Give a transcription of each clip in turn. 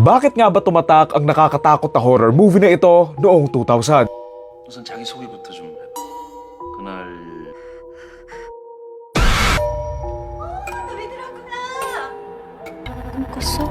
Bakit nga ba tumatak ang nakakatakot na horror movie na ito noong 2000? 우선 자기 소개부터 좀 해봐. 그날 왜 들어왔구나. 꿈꿨어?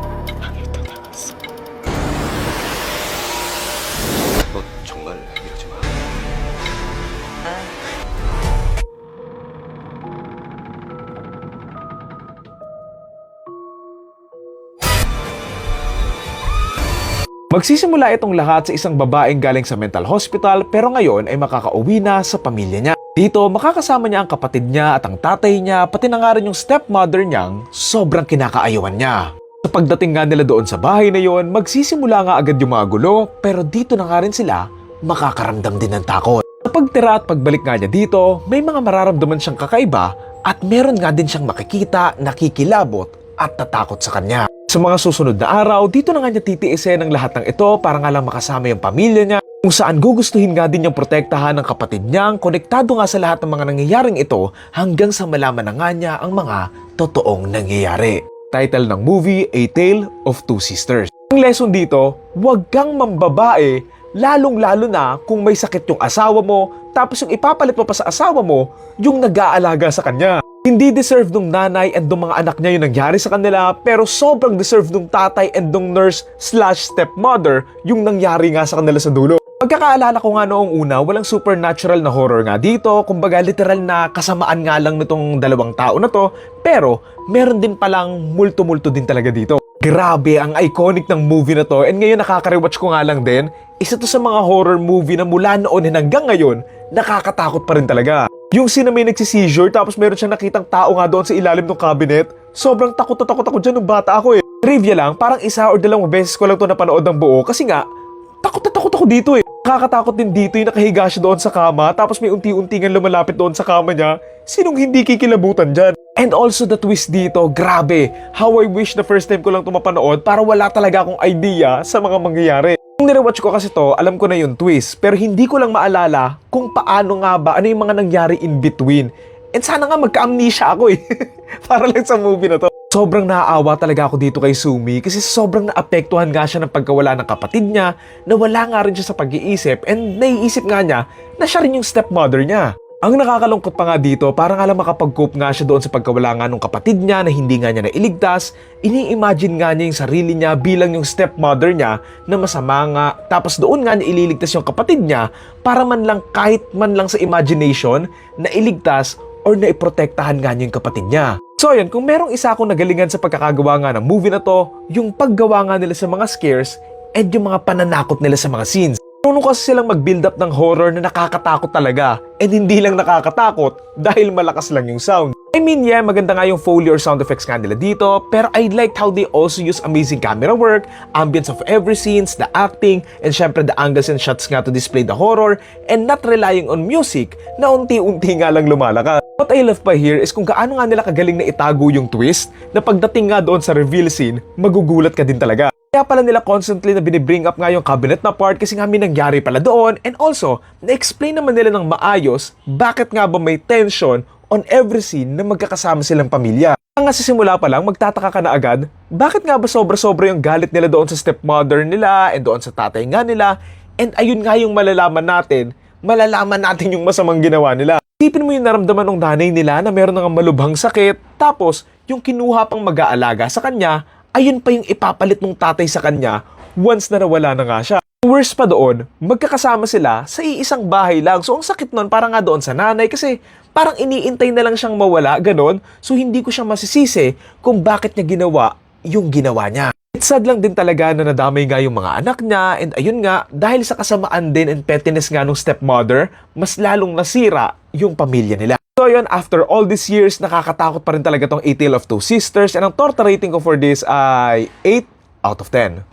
Magsisimula itong lahat sa isang babaeng galing sa mental hospital pero ngayon ay makakauwi na sa pamilya niya. Dito, makakasama niya ang kapatid niya at ang tatay niya, pati na nga rin yung stepmother niyang sobrang kinakaayawan niya. Sa pagdating nga nila doon sa bahay na yon, magsisimula nga agad yung mga gulo pero dito na nga rin sila makakaramdam din ng takot. Sa pagtira at pagbalik nga niya dito, may mga mararamdaman siyang kakaiba at meron nga din siyang makikita, nakikilabot at tatakot sa kanya. Sa mga susunod na araw, dito na nga niya titiisin ang lahat ng ito para nga lang makasama yung pamilya niya kung saan gugustuhin nga din niyang protektahan ng kapatid niyang konektado nga sa lahat ng mga nangyayaring ito hanggang sa malaman na nga niya ang mga totoong nangyayari. Title ng movie, A Tale of Two Sisters. Ang lesson dito, huwag kang mambabae lalong-lalo na kung may sakit yung asawa mo tapos yung ipapalit mo pa sa asawa mo yung nag-aalaga sa kanya. Hindi deserve nung nanay and nung mga anak niya yung nangyari sa kanila pero sobrang deserve nung tatay and nung nurse slash stepmother yung nangyari nga sa kanila sa dulo. Pagkakaalala ko nga noong una, walang supernatural na horror nga dito. Kumbaga literal na kasamaan nga lang nitong dalawang tao na to. Pero meron din palang multo-multo din talaga dito. Grabe ang iconic ng movie na to and ngayon nakaka-rewatch ko nga lang din. Isa to sa mga horror movie na mula noon hanggang ngayon, nakakatakot pa rin talaga. Yung scene na may nagsisizure tapos meron siyang nakitang tao nga doon sa ilalim ng cabinet, sobrang takot na takot ako dyan nung bata ako eh. Trivia lang, parang isa or dalawang beses ko lang to napanood ng buo kasi nga, takot na takot ako dito eh. Nakakatakot din dito yung nakahiga siya doon sa kama tapos may unti-untingan lumalapit doon sa kama niya. Sinong hindi kikilabutan dyan? And also the twist dito, grabe. How I wish na first time ko lang ito mapanood para wala talaga akong idea sa mga mangyayari. Nirewatch ko kasi to, alam ko na yung twist. Pero hindi ko lang maalala kung paano nga ba, ano yung mga nangyari in between. And sana nga magka-amnesia ako eh. para lang sa movie na to. Sobrang naaawa talaga ako dito kay Sumi kasi sobrang naapektuhan nga siya ng pagkawala ng kapatid niya, na wala nga rin siya sa pag-iisip and naiisip nga niya na siya rin yung stepmother niya. Ang nakakalungkot pa nga dito, para nga lang makapag-cope nga siya doon sa pagkawala nga ng kapatid niya na hindi nga niya nailigtas, ini-imagine nga niya yung sarili niya bilang yung stepmother niya na masama nga, tapos doon nga niya ililigtas yung kapatid niya para man lang kahit man lang sa imagination na iligtas or na iprotektahan nga niya yung kapatid niya. So yun, kung merong isa akong nagalingan sa pagkakagawa nga ng movie na to, yung paggawa nga nila sa mga scares and yung mga pananakot nila sa mga scenes. Marunong kasi silang mag-build up ng horror na nakakatakot talaga. And hindi lang nakakatakot dahil malakas lang yung sound. I mean, yeah, maganda nga yung Foley or sound effects nga nila dito, pero I liked how they also use amazing camera work, ambience of every scenes, the acting, and syempre the angles and shots nga to display the horror, and not relying on music na unti-unti nga lang lumalakas. What I love pa here is kung gaano nga nila kagaling na itago yung twist, na pagdating nga doon sa reveal scene, magugulat ka din talaga. Kaya pala nila constantly na binibring up nga yung cabinet na part kasi nga may nangyari pala doon and also, na-explain naman nila ng maayos bakit nga ba may tension on every scene na magkakasama silang pamilya. Nga sa pa lang, magtataka ka na agad, bakit nga ba sobra-sobra yung galit nila doon sa stepmother nila and doon sa tatay nga nila and ayun nga yung malalaman natin, malalaman natin yung masamang ginawa nila. Isipin mo yung naramdaman ng nanay nila na meron ng malubhang sakit, tapos yung kinuha pang mag-aalaga sa kanya, ayun pa yung ipapalit ng tatay sa kanya once na nawala na nga siya. Worst pa doon, magkakasama sila sa iisang bahay lang. So ang sakit nun para nga doon sa nanay kasi parang iniintay na lang siyang mawala, ganon. So hindi ko siya masisisi kung bakit niya ginawa yung ginawa niya. It's sad lang din talaga na nadamay nga yung mga anak niya and ayun nga, dahil sa kasamaan din and pettiness nga nung stepmother, mas lalong nasira yung pamilya nila. So yun, after all these years, nakakatakot pa rin talaga tong A Tale of Two Sisters and ang torta rating ko for this ay 8 out of 10.